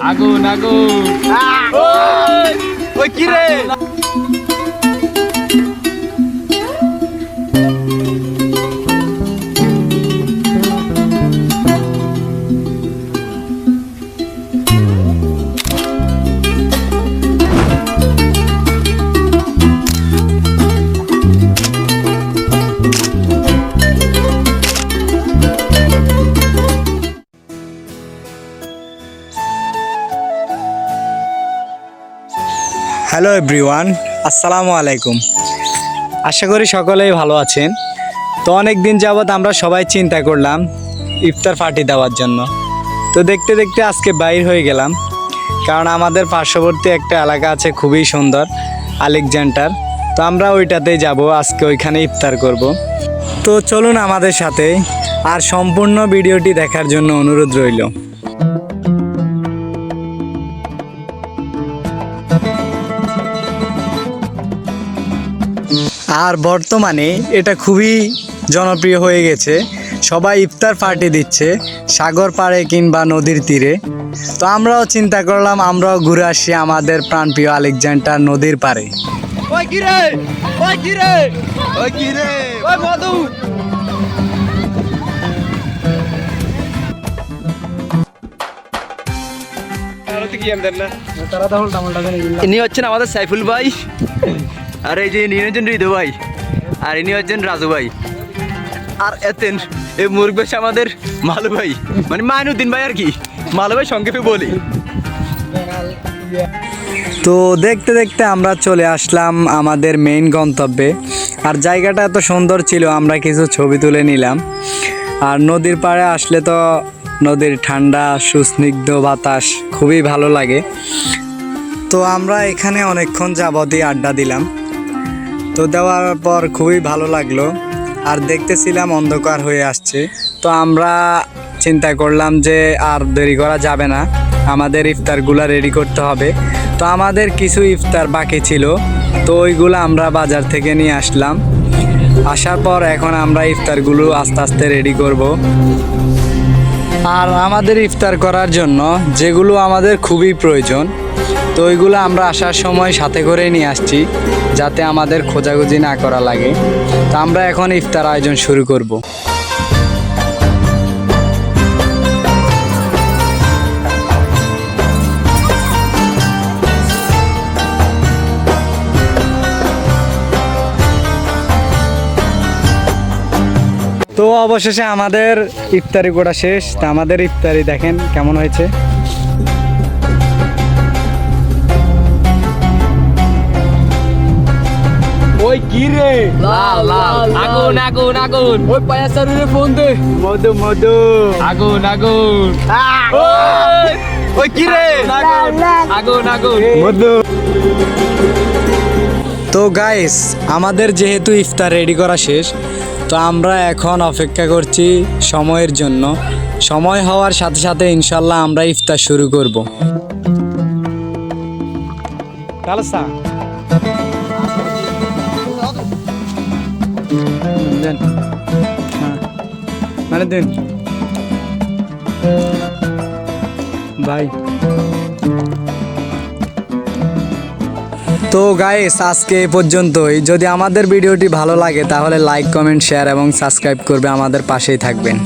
আগুন আগুন। ওই কি রে? হ্যালো এভরিওয়ান আসসালামু আলাইকুম আশা করি সকলেই ভালো আছেন। তো অনেক দিন যাবৎ আমরা সবাই চিন্তা করলাম ইফতার পার্টি দেওয়ার জন্য। তো দেখতে দেখতে আজকে বাইর হয়ে গেলাম। কারণ আমাদের পার্শ্ববর্তী একটা এলাকা আছে খুবই সুন্দর, আলেকজান্ডার। তো আমরা ওইটাতেই যাব, আজকে ওইখানে ইফতার করব। তো চলুন আমাদের সাথে। আর সম্পূর্ণ ভিডিওটি দেখার জন্য অনুরোধ রইল। আর বর্তমানে এটা খুবই জনপ্রিয় হয়ে গেছে। সবাই ইফতার পার্টি দিচ্ছে সাগর পাড়ে কিংবা নদীর তীরে। তো আমরাও চিন্তা করলাম আমরাও ঘুরে আসি আমাদের প্রাণপ্রিয় আলেকজান্ডার নদীর পাড়ে। ইনি হচ্ছেন আমাদের সাইফুল ভাই। আর এই যে ইনি হচ্ছেন ভাই, আর ইনি হচ্ছেন রাজু ভাই। আর এতেন, এই মুরগ বেশ আমাদের মালু ভাই। মানে মাইনুদ্দিন ভাই আর কি, মালু ভাই সংক্ষেপে বলি। তো দেখতে দেখতে আমরা চলে আসলাম আমাদের মেইন গন্তব্যে। আর জায়গাটা এত সুন্দর ছিল, আমরা কিছু ছবি তুলে নিলাম। আর নদীর পাড়ে আসলে তো নদীর ঠান্ডা, সুস্নিগ্ধ বাতাস খুবই ভালো লাগে। তো আমরা এখানে অনেকক্ষণ যাবতই আড্ডা দিলাম। তো দেওয়ার পর খুবই ভালো লাগল। আর দেখতেছিলাম অন্ধকার হয়ে আসছে। তো আমরা চিন্তা করলাম যে আর দেরি করা যাবে না। আমাদের ইফতারগুলো রেডি করতে হবে। তো আমাদের কিছু ইফতার বাকি ছিল। তো ওইগুলো আমরা বাজার থেকে নিয়ে আসলাম। আসার পর এখন আমরা ইফতারগুলো আস্তে আস্তে রেডি করব। আর আমাদের ইফতার করার জন্য যেগুলো আমাদের খুবই প্রয়োজন তো ওইগুলো আমরা আসার সময় সাথে করে নিয়ে আসছি, যাতে আমাদের খোঁজাখুঁজি না করা লাগে। তো আমরা এখন ইফতার আয়োজন শুরু করব। তো অবশেষে আমাদের ইফতারি করা শেষ। তা আমাদের ইফতারি দেখেন কেমন হয়েছে। ওই কি রে? লাল লাল আগুন আগুন আগুন। ওই পায়াসারুরে ফোন দে। মধু মধু। আগুন আগুন। ওই ওই কি রে? আগুন আগুন। মধু। তো গাইস আমাদের যেহেতু ইফতার রেডি করা শেষ তো আমরা এখন অপেক্ষা করছি সময়ের জন্য। সময় হওয়ার সাথে সাথে ইনশাল্লাহ আমরা ইফতার শুরু করব। কালসা দেন। হ্যাঁ। মানে দিন। ভাই। তো গাইস আজকে এ পর্যন্তই। যদি আমাদের ভিডিওটি ভালো লাগে, তাহলে লাইক কমেন্ট শেয়ার এবং সাবস্ক্রাইব করবে আমাদের পাশেই থাকবেন।